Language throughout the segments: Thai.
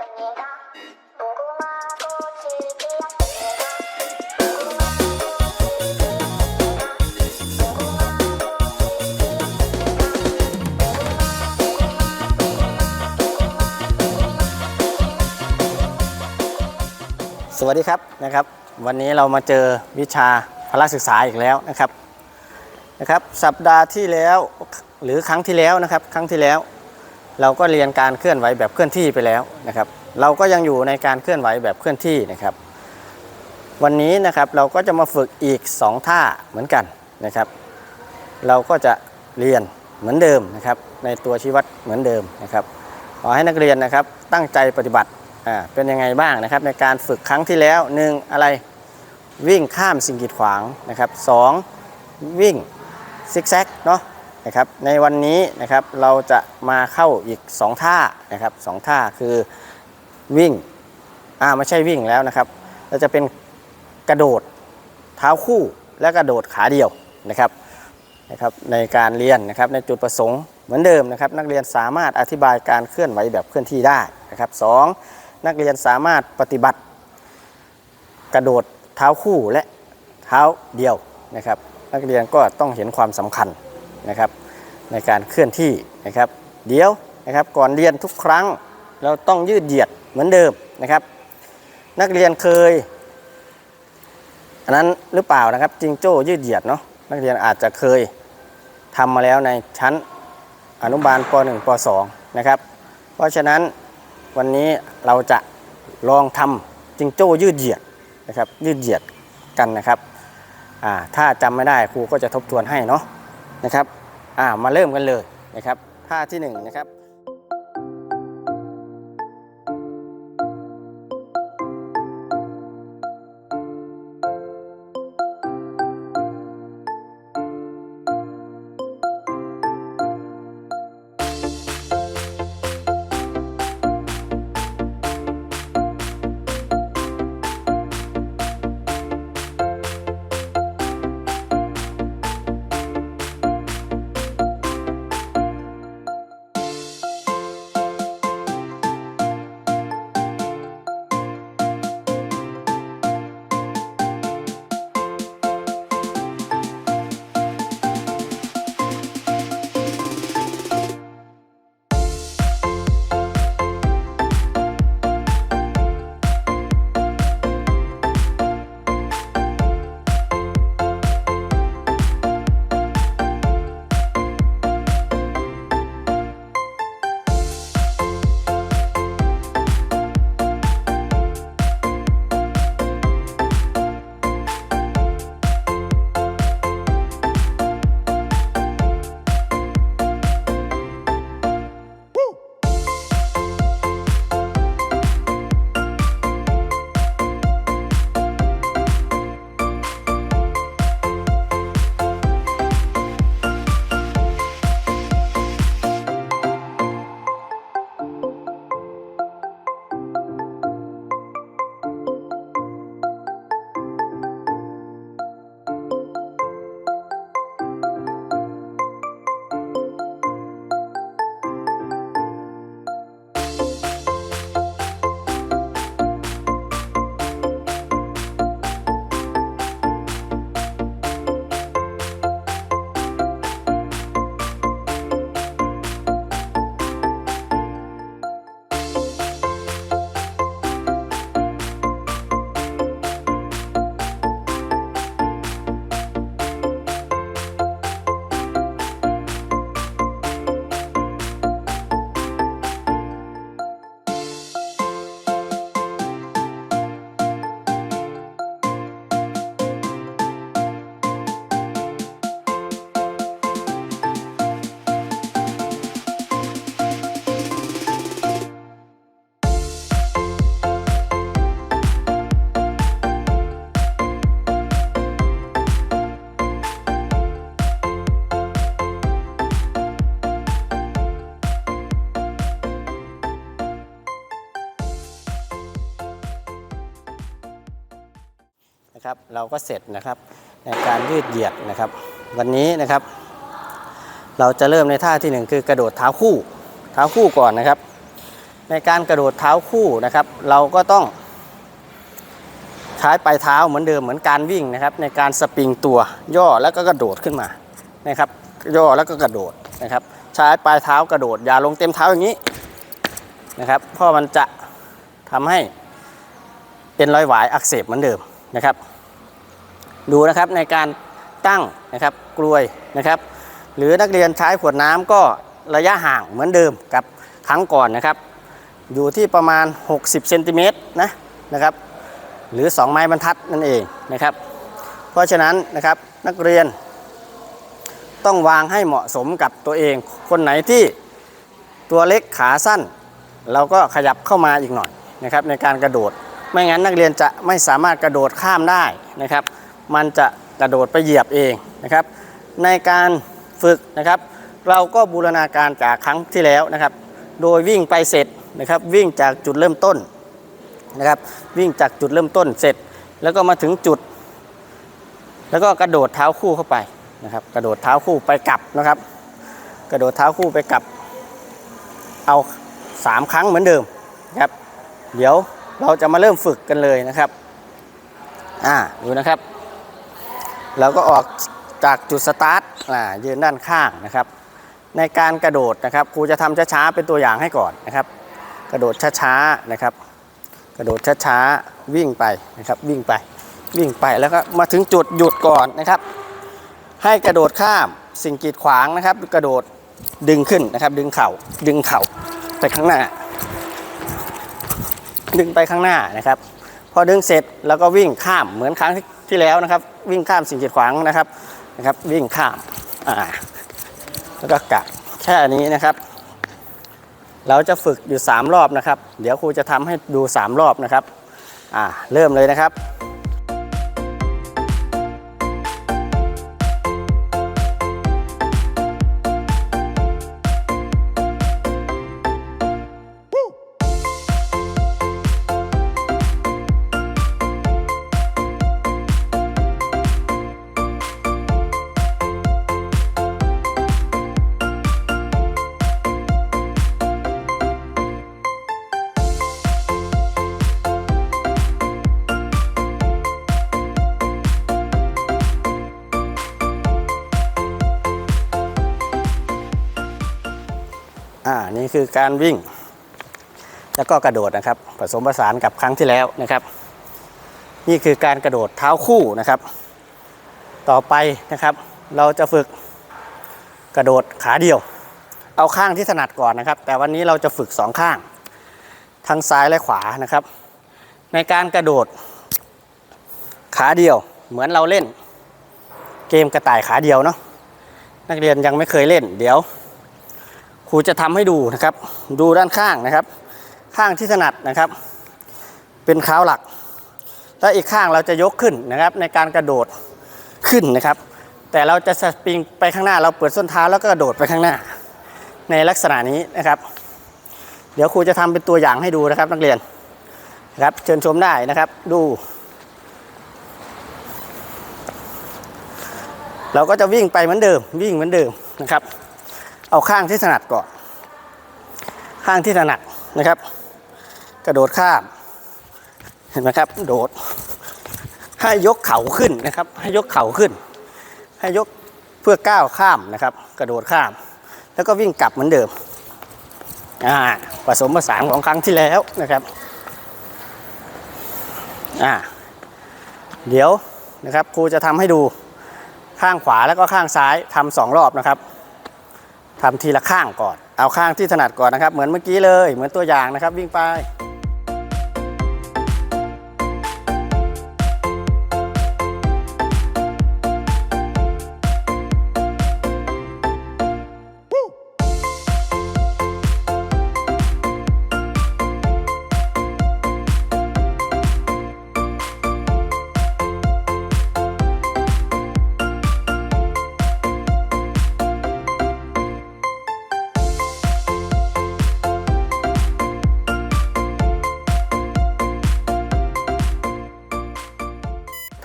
สวัสดีครับนะครับ วันนี้เรามาเจอวิชาพละศึกษาอีกแล้วนะครับนะครับ สัปดาห์ที่แล้วหรือครั้งที่แล้วนะครับ ครั้งที่แล้ว เราก็เรียนการเคลื่อนไหวแบบเคลื่อนที่ไปแล้วนะครับ เราก็ยังอยู่ในการเคลื่อนไหวแบบเคลื่อนที่นะครับ วันนี้นะครับเราก็จะมาฝึกอีก 2 ท่าเหมือนกันนะครับ เราก็จะเรียนเหมือนเดิมนะครับ ในตัวชี้วัดเหมือนเดิมนะครับขอให้นักเรียนนะครับตั้งใจปฏิบัติอ่าเป็นยังไงบ้างนะครับ ในการฝึกครั้งที่แล้วหนึ่งอะไรวิ่งข้ามสิ่งกีดขวางนะครับสองวิ่งซิกแซกเนาะ นะครับในวันนี้นะครับเราจะมาเข้าอีก 2 ท่านะครับสองท่าคือวิ่งอ่าไม่ใช่วิ่งแล้วนะครับเราจะเป็นกระโดดเท้าคู่และกระโดดขาเดียวนะครับนะครับในการเรียนนะครับในจุดประสงค์เหมือนเดิมนะครับ นักเรียนสามารถอธิบายการเคลื่อนไหวแบบเคลื่อนที่ได้นะครับสองนักเรียนสามารถปฏิบัติ กระโดดเท้าคู่และเท้าเดียวนะครับ นักเรียนก็ต้องเห็นความสำคัญ นะครับในการเคลื่อนที่นะครับ เดี๋ยวนะครับก่อนเรียนทุกครั้งเราต้องยืดเหยียดเหมือนเดิมนะครับ นักเรียนเคย อันนั้นหรือเปล่านะครับจิงโจ้ยืดเหยียดเนาะนักเรียนอาจจะเคยทำมาแล้วในชั้นอนุบาลป .1 ป .2 นะครับ เพราะฉะนั้นวันนี้เราจะลองทำจิงโจ้ยืดเหยียดนะครับยืดเหยียดกันนะครับถ้าจำไม่ได้ครูก็จะทบทวนให้เนาะ นะครับ อ่ามาเริ่มกันเลยนะครับท่าที่หนึ่งนะครับ นะครับ เราก็เสร็จนะครับในการยืดเหยียดนะครับ วันนี้นะครับ เราจะเริ่มในท่าที่หนึ่งคือกระโดดเท้าคู่ เท้าคู่ก่อนนะครับ ในการกระโดดเท้าคู่นะครับ เราก็ต้องใช้ปลายเท้าเหมือนเดิมเหมือนการวิ่งนะครับ ในการสปริงตัวย่อแล้วก็กระโดดขึ้นมานะครับ ย่อแล้วก็กระโดดนะครับ ใช้ปลายเท้ากระโดดอย่าลงเต็มเท้าอย่างนี้นะครับเพราะมันจะทำให้เป็นรอยหวายอักเสบเหมือนเดิมนะครับ ดูนะครับในการตั้งนะครับกลวยนะครับ หรือนักเรียนใช้ขวดน้ำก็ระยะห่างเหมือนเดิมกับครั้งก่อนนะครับ อยู่ที่ประมาณ 60เซนติเมตรนะนะครับ หรือ 2 ไม้บรรทัดนั่นเองนะครับ เพราะฉะนั้นนะครับนักเรียน ต้องวางให้เหมาะสมกับตัวเอง คนไหนที่ตัวเล็กขาสั้น เราก็ขยับเข้ามาอีกหน่อยนะครับในการกระโดด ไม่งั้นนักเรียนจะไม่สามารถกระโดดข้ามได้นะครับ มันจะกระโดดไปเหยียบเองนะครับ ในการฝึกนะครับ เราก็บูรณาการจากครั้งที่แล้วนะครับ โดยวิ่งไปเสร็จนะครับวิ่งจากจุดเริ่มต้นนะครับ วิ่งจากจุดเริ่มต้นเสร็จ แล้วก็มาถึงจุด แล้วก็กระโดดเท้าคู่เข้าไปนะครับ กระโดดเท้าคู่ไปกลับนะครับ กระโดดเท้าคู่ไปกลับ เอาสามครั้งเหมือนเดิมนะครับ เดี๋ยวเราจะมาเริ่มฝึกกันเลยนะครับ อ่าดูนะครับ เราก็ออกจากจุดสตาร์ทยืนด้านข้างนะครับ ในการกระโดดนะครับครูจะทำช้าๆเป็นตัวอย่างให้ก่อนนะครับ กระโดดช้าๆนะครับ กระโดดช้าๆวิ่งไปนะครับ วิ่งไปวิ่งไปแล้วก็มาถึงจุดหยุดก่อนนะครับ ให้กระโดดข้ามสิ่งกีดขวางนะครับ กระโดดดึงขึ้นนะครับ ดึงเข่าดึงเข่าไปข้างหน้า ดึงไปข้างหน้านะครับ พอดึงเสร็จแล้วก็วิ่งข้ามเหมือนครั้งที่ ที่แล้วนะครับ วิ่งข้ามสิ่งกีดขวางนะครับนะครับ วิ่งข้ามอ่าแล้วก็กะแค่นี้นะครับ เราจะฝึกอยู่ 3 รอบนะครับ เดี๋ยวครูจะทำให้ดู 3 รอบนะครับอ่าเริ่มเลยนะครับ คือการวิ่ง แล้วก็กระโดดนะครับ ผสมผสานกับครั้งที่แล้วนะครับ นี่คือการกระโดดเท้าคู่นะครับ ต่อไปนะครับ เราจะฝึกกระโดดขาเดียว เอาข้างที่ถนัดก่อนนะครับ แต่วันนี้เราจะฝึกสองข้าง ทั้งซ้ายและขวานะครับ ในการกระโดด ขาเดียวเหมือนเราเล่น เกมกระต่ายขาเดียวเนาะนักเรียนยังไม่เคยเล่น เดี๋ยว ครูจะทำให้ดูนะครับ ดูด้านข้างนะครับ ข้างที่ถนัดนะครับ เป็นเท้าหลัก และอีกข้างเราจะยกขึ้นนะครับ ในการกระโดดขึ้นนะครับ แต่เราจะสปริงไปข้างหน้าเราเปิดส้นเท้าแล้วก็กระโดดไปข้างหน้า ในลักษณะนี้นะครับ เดี๋ยวครูจะทำเป็นตัวอย่างให้ดูนะครับ นักเรียนนะครับเชิญชมได้นะครับดู เราก็จะวิ่งไปเหมือนเดิมวิ่งเหมือนเดิมนะครับ เอาข้างที่ถนัดก่อน ข้างที่ถนัดนะครับ กระโดดข้าม เห็นไหมครับ โดด ให้ยกเข่าขึ้นนะครับ ให้ยกเข่าขึ้น ให้ยกเพื่อก้าวข้ามนะครับ กระโดดข้าม แล้วก็วิ่งกลับเหมือนเดิมอ่าผสมผสานของครั้งที่แล้วนะครับอ่าเดี๋ยวนะครับครูจะทำให้ดูข้างขวาแล้วก็ข้างซ้ายทำสองรอบนะครับ ทำทีละข้างก่อน เอาข้างที่ถนัดก่อนนะครับ เหมือนเมื่อกี้เลย เหมือนตัวอย่างนะครับ วิ่งไป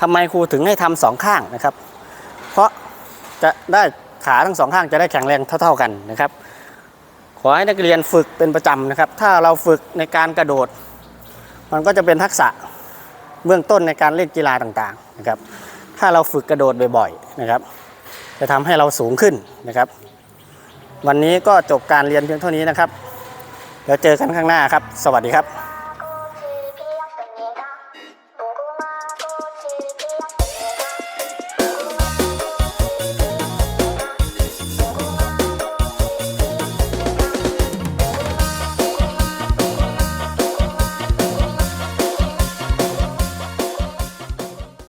ทำไมครูถึงให้ทำสองข้างนะครับ เพราะจะได้ขาทั้งสองข้างจะได้แข็งแรงเท่า ๆกันนะครับคอให้นักเรียนฝึกเป็นประจำนะครับ ถ้าเราฝึกในการกระโดด มันก็จะเป็นทักษะเบื้องต้นในการเล่นกีฬาต่างๆนะครับ ถ้าเราฝึกกระโดดบ่อยๆนะครับ จะทำให้เราสูงขึ้นนะครับ วันนี้ก็จบการเรียนเพียงเท่านี้นะครับ แล้วเจอกันข้างหน้าครับ สวัสดีครับ